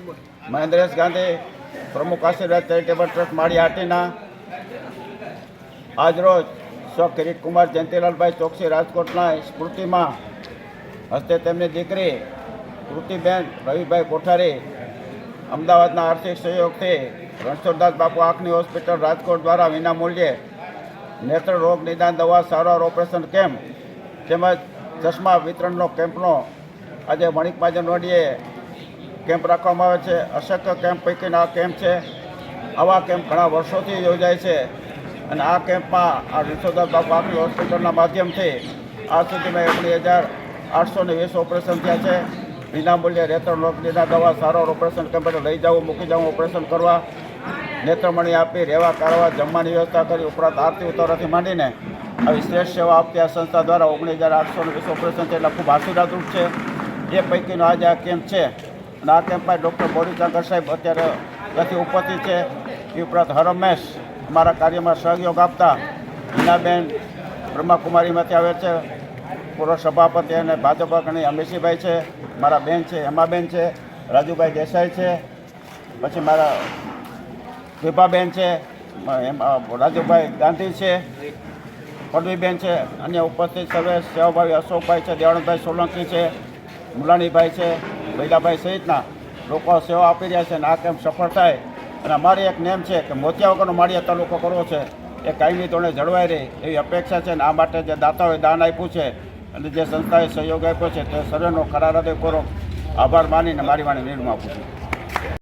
મહેન્દ્રેશ ગાંધી પ્રમુખ આશીર્વાદ charitable trust માળી આટીના આજરોજ સ્વ કિરીટકુમાર જયંતિલાલભાઈ ચોકસી રાજકોટના સ્મૃતિમાં હસ્તે તેમની દીકરી કૃતિબેન રવિભાઈ કોઠારી અમદાવાદના આર્થિક સહયોગથી રણછોડદાસ બાપુ આંખની હોસ્પિટલ રાજકોટ દ્વારા વિનામૂલ્યે નેત્ર રોગ નિદાન દવા, સારવાર, ઓપરેશન કેમ્પ તેમજ ચશ્મા વિતરણનો કેમ્પનો આજે મણિક માજનવાડીએ કેમ્પ રાખવામાં આવે છે. અશક્ય કેમ્પ પૈકીના આ કેમ્પ છે. આવા કેમ્પ ઘણા વર્ષોથી યોજાય છે અને આ કેમ્પમાં આ રણછોડદાસ બાપુ હોસ્પિટલના માધ્યમથી આજ સુધીમાં ઓગણીસ હજાર આઠસો ને વીસ ઓપરેશન થયા છે. વિનામૂલ્યે રેતણ લોકડીના દવા સારો ઓપરેશન કેમ્પ લઈ જવું મૂકી જવું ઓપરેશન કરવા. નેત્રમણી આપી રહેવા કરવા, જમવાની વ્યવસ્થા કરી, ઉપરાંત આરતી ઉતારાથી માંડીને આવી શ્રેષ્ઠ સેવા આપતી આ સંસ્થા દ્વારા ઓગણીસ હજાર આઠસો વીસ ઓપરેશન છે. એટલે ખૂબ આશીર્વાદરૂપ છે. એ પૈકીનો આજે આ કેમ્પ છે. અને આ કેમ્પમાં ડૉક્ટર બોરીચાકર સાહેબ અત્યારે ત્યાંથી ઉપસ્થિત છે. એ ઉપરાંત હરમેશ અમારા કાર્યમાં સહયોગ આપતા હિનાબેન બ્રહ્માકુમારીમાંથી આવે છે. પૂર્વ સભાપતિ અને ભાજપ અગ્રણી અમીશીભાઈ છે. મારા બેન છે, હેમાબેન છે, રાજુભાઈ દેસાઈ છે. પછી મારા વિભાબેન છે રાજુભાઈ ગાંધી છે. પડવીબેન છે, અન્ય ઉપસ્થિત સર્વે સેવાભાઈ અશોકભાઈ છે દેવાણભાઈ સોલંકી છે મુલાણીભાઈ છે. બૈલાભાઈ સહિતના લોકો સેવા આપી રહ્યા છે અને આ કેમ્પ સફળ થાય? અને અમારી એક નેમ છે કે મોતિયા વગરનો માળિયા તાલુકો કરવો છે. એ કાયમી ધોરણે જળવાઈ રહે એવી અપેક્ષા છે અને આ માટે જે દાતાઓએ દાન આપ્યું છે અને જે સંસ્થાએ સહયોગ આપ્યો છે તે સર્વેનો ખરા હૃદયપૂર્વક આભાર માનીને મારી વાણી નિર્ણય આપું છું.